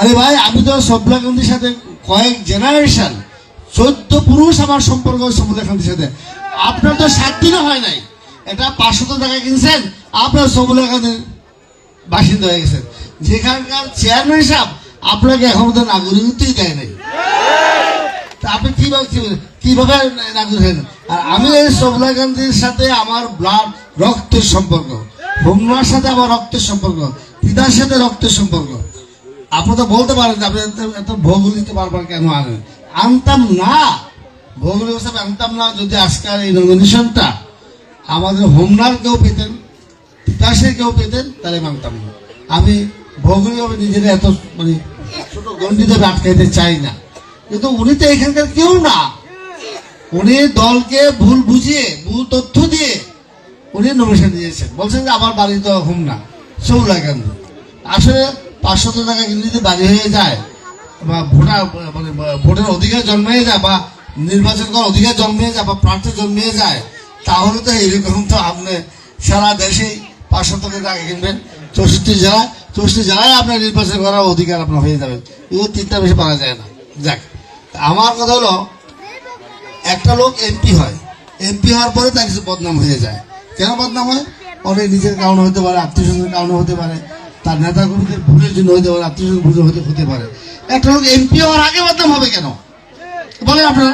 আরে ভাই, আমি তো সবলাকান্তির সাথে কয়েক জেনারেশন চোদ্দ পুরুষ আমার সম্পর্ক সবলাকান্তির সাথে। আপনার তো সাত দিনও হয় নাই। এটা পাঁচশত টাকা কিনছেন, আপনার সবলাকান্তির বাসিন্দা হয়ে গেছেন। যেখানকার চেয়ারম্যান সাহেব আপনাকে এখন তো নাগরিকত্বই দেয় নাই। আপনি কীভাবে কীভাবে নাগরিক হলেন? আর আমি এই সবলা গান্ধীর সাথে আমার ব্লাড রক্তের সম্পর্ক। হোমনার সাথে আমার রক্তের সম্পর্ক। পিতার সাথে রক্তের সম্পর্ক। আপনি তো বলতে পারেন আপনি এত- ভৌগোলিক বারবার কেন আনেন? আনতাম না। ভৌগোলিক হিসাবে আনতাম না, যদি আজকাল এই নমিনেশনটা আমাদের হোমনার কেউ পেতেন তিতাসের কেউ পেতেন, তাহলে মানতাম না। আমি ভৌগোলিকভাবে নিজেরা এত মানে ছোট গণ্ডিতে আটকাইতে চাই না। কিন্তু উনি তো এখানকার কেউ না। উনি দলকে ভুল বুঝিয়ে, ভুল তথ্য দিয়ে উনি নমিনেশন দিয়েছেন। বলছেন যে, আমার বাড়ি তো হোম না সৌলা কেন্দ্র। আসলে পাঁচশত টাকা যদি বাড়ি হয়ে যায়, বা ভোটার মানে ভোটের অধিকার জন্মিয়ে যায়, বা নির্বাচন করার অধিকার জন্মিয়ে যায়, বা প্রার্থী জন্মিয়ে যায়, তাহলে তো এরকম তো আপনি সারা দেশেই পাঁচশো টাকা কিনবেন। চৌষট্টি জেলা চৌষট্টি জেলায় আপনার নির্বাচন করার অধিকার আপনার হয়ে যাবে। এগুলো তিনটা বেশি পারা যায় না। যাক, আমার কথা হলো, একটা লোক এমপি হয়, এমপি হওয়ার পরে তার কিছু বদনাম হয়ে যায়। কেন বদনাম হয়? অনেক নিজের কারণে হতে পারে আত্মীয় স্বজনের কারণে হতে পারে তার নেতা কর্মীদের ভুলের জন্য হতে পারে আত্মীয় ভুলে হতে হতে পারে। একটা লোক এমপি হওয়ার আগে বদনাম হবে কেন? বলেন আপনারা।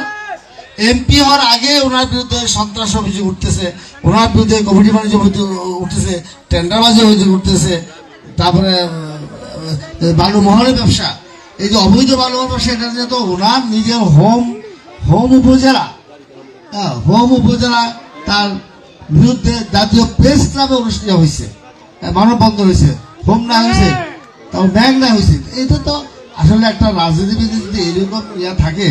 এমপি হওয়ার আগে ওনার বিরুদ্ধে সন্ত্রাস অভিযোগ উঠতেছে ওনার বিরুদ্ধে কমিটি বাণিজ্য উঠতেছে টেন্ডারবাজি অভিযোগ উঠতেছে তারপরে বালু মহলের ব্যবসা। এই যে অবৈধ বালু ব্যবসা এটা নিয়ে তো ওনার নিজের হোম হোম উপজেলা হ্যাঁ, হোম উপজেলা তার বিরুদ্ধে জাতীয় প্রেস ক্লাবে অনুষ্ঠিত হয়েছে হ্যাঁ, মানববন্ধন হয়েছে। হোম না হয়েছে তারপর ব্যাংক না হয়েছে। এটা তো আসলে একটা রাজনীতিবিদ যদি এরকম ইয়া থাকে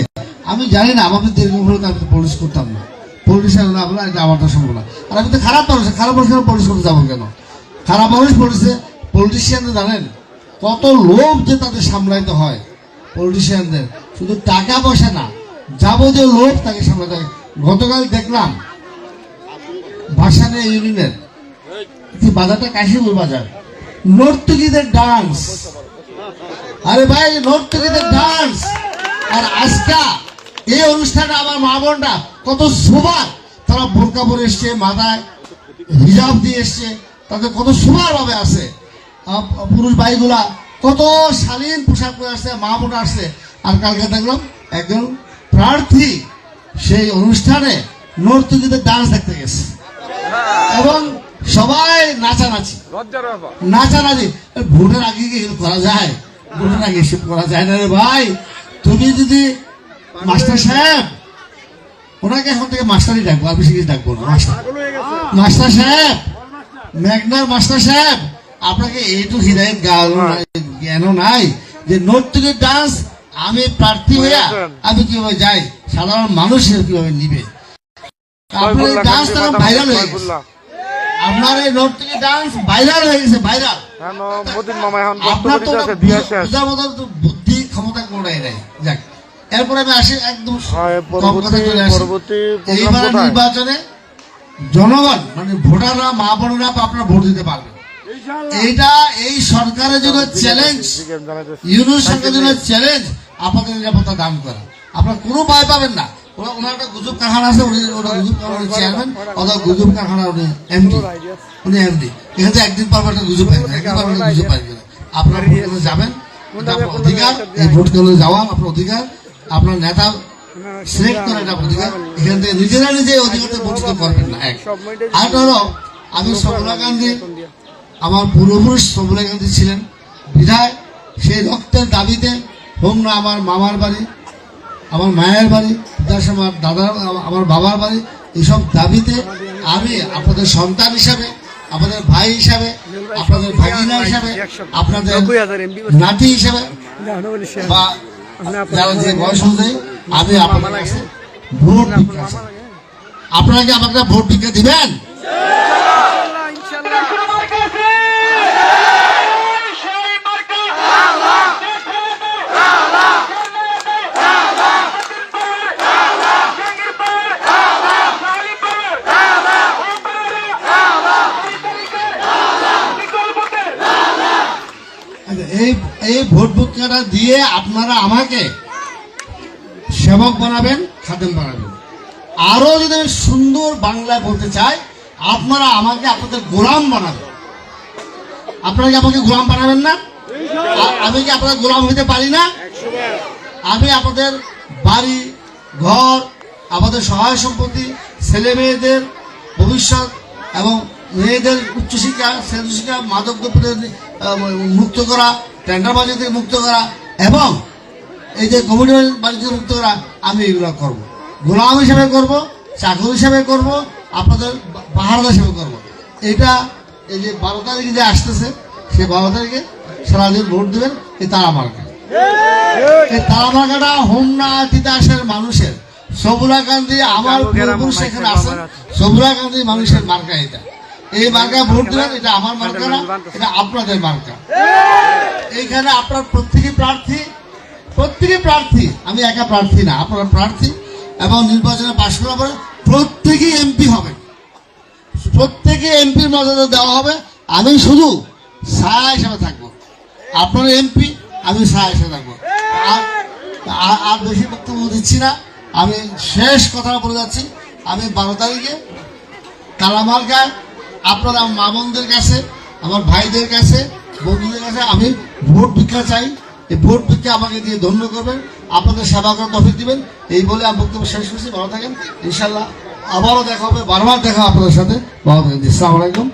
আমি জানি না আমাদের এরকম হলে আমি তো পলিশ করতাম না। পলিটিশিয়ান না বলে এটা আমার সম্ভব না। আর আমি তো খারাপ মানুষ খারাপ মানুষ পলিশ করতে যাব কেন? খারাপ মানুষ পলিশে পলিটিশিয়ান জানেন কত লোভ যে তাদের সামলাইতে হয় পলিটিশিয়ানদের শুধু টাকা পয়সা না যাবতীয় লোভ তাকে সামলাতে হয়। গতকাল দেখলাম ভাসানে ইউনিয়নের বাজারটা কাশিপুর বাজার? নর্তকীদের ডান্স আরে ভাই, নর্তকীদের ডান্স আর আজকা এই অনুষ্ঠানে আমার মা বোনরা কত তারা বোরকা পরে এসছে, মাথায় হিজাব দিয়ে এসছে। তাদের কত পুরুষ ভাইগুলা কত শালীন পোশাক পরে আসছে, মা বোন আসছে। আর কালকে দেখলাম একজন প্রার্থী, সেই অনুষ্ঠানে নর্তকীদের ডান্স দেখতে গেছে। এবং সবাই নাচানাচি। নাচানাচি। ভোটের আগে কি করা যায়? ভোটের আগে এসব করা যায় না রে ভাই। তুমি যদি মাস্টার সাহেব ওনাকে এখন থেকে মাস্টারই ডাকবো আর বেশি কিছু ডাকবো না মাস্টার। মাস্টার সাহেব মাস্টার সাহেব আপনাকে এইটু হৃদয়ের জ্ঞানও নাই যে নর্তকীর ডান্স আমি প্রার্থী হইয়া আমি কীভাবে যাই? সাধারণ মানুষ কীভাবে নিবে? আপনার ডান্স তারা ভাইরাল হয়ে গেছে। আপনার এই নর্তকী ডান্স ভাইরাল হয়ে গেছে ভাইরাল হ্যাঁ মোদিন মামা এখন আপনার তো বুদ্ধি ক্ষমতা কোনটাই নাই যাক এরপরে আমি আসি একদম হয়, এইবার নির্বাচনে জনগণ মানে ভোটাররা মা বোনেরা আপনারা ভোট দিতে পারবে এইটা এই সরকারের জন্য চ্যালেঞ্জ ইউনুস সরকারের জন্য চ্যালেঞ্জ আপনাদের নিরাপত্তা দান করা। আপনারা কোনো ভয় পাবেন না। ওরা- ওনার একটা গুজব কারখানা আছে উনি ওটা গুজব কারখানার চেয়ারম্যান অথবা গুজব কারখানা উনি এমডি উনি এমডি এখানে একদিন পর পর একটা গুজব পাইবেন একদিন পর পর একটা গুজব পাইবেন আপনার যাবেন আপনার অধিকার এই ভোট কেন্দ্রে যাওয়া আপনার অধিকার আপনার নেতা সিলেক্ট করা এটা অধিকার এখান থেকে নিজেরা নিজে অধিকারটা বঞ্চিত করবেন না এক। আরেকটা হলো আমি সবলা গান্ধী আমার পূর্বপুরুষ সবলা গান্ধী ছিলেন বিধায় সেই রক্তের দাবিতে হোম না আমার মামার বাড়ি আমার মায়ের বাড়ি তার আমার দাদার, আমার বাবার বাড়ি এইসব দাবিতে আমি আপনাদের সন্তান হিসাবে, আপনাদের ভাই হিসাবে, আপনাদের ভাগিনা হিসাবে, আপনাদের নাতি হিসাবে, বা যারা যে বয়স অনুযায়ী আমি আপনাদের কাছে ভোট আপনারা কি আমাকে ভোট ভিক্ষা দিবেন? এই ভোট ভিক্ষাটা দিয়ে আপনারা আমাকে সেবক বানাবেন, খাদেম বানাবেন। আরও যদি আমি সুন্দর বাংলায় বলতে চাই, আপনারা আমাকে আপনাদের গোলাম বানাবেন। আপনারা কি আমাকে গোলাম বানাবেন না? আমি কি আপনাদের গোলাম হইতে পারি না? আমি আপনাদের বাড়ি, ঘর, আমাদের সহায় সম্পত্তি, ছেলে মেয়েদের ভবিষ্যৎ এবং মেয়েদের উচ্চশিক্ষা শিক্ষা, মাদক দ্রব্যের মুক্ত করা টেন্ডারবাজি থেকে মুক্ত করা এবং এই যে কমিউনিটি বাড়ি থেকে মুক্ত করা আমি এগুলো করব। গোলাম হিসেবে করব চাকর হিসেবে করব আপনাদের পাহাড়দা হিসেবে করব। এটা এই যে বারো তারিখে যে আসতেছে সে বারো তারিখে সারাদিন ভোট দেবেন এই তারা মার্কা। এই তারাবাগাটা হোমনা তিতাসের মানুষের। সবুরা গান্ধী আমার পূর্বপুরুষ এখানে আছেন। সবুরা গান্ধী মানুষের মার্কা এটা। এই মার্কা ভোট দেবেন এটা আমার মার্কা না এটা আপনাদের মার্কা। এইখানে আপনার প্রত্যেকে প্রার্থী প্রত্যেকে প্রার্থী আমি একা প্রার্থী না আপনারা প্রার্থী এবং নির্বাচনে পাশ করার পরে প্রত্যেকেই এমপি হবে। প্রত্যেকে এমপির মর্যাদা দেওয়া হবে আমি শুধু ছায়া হিসাবে থাকব। আপনার এমপি আমি ছায়া হিসেবে থাকব। আর আর- বেশি বক্তব্য দিচ্ছি না আমি শেষ কথা বলে যাচ্ছি। আমি বারো তারিখে কালামার্কায় আপনারা মা বোনদের কাছে, আমার ভাইদের কাছে, বন্ধুদের কাছে আমি ভোট ভিক্ষা চাই। এই ভোট ভিক্ষা আমাকে দিয়ে ধন্য করবেন। আপনাদের সেবা করার তফিক দিবেন। এই বলে আমি বক্তব্য শেষ করছি। ভালো থাকেন। ইনশাল্লাহ আবারও দেখা হবে, বারবার দেখা আপনাদের সাথে। ভালো থাকেন। আলাইকুম।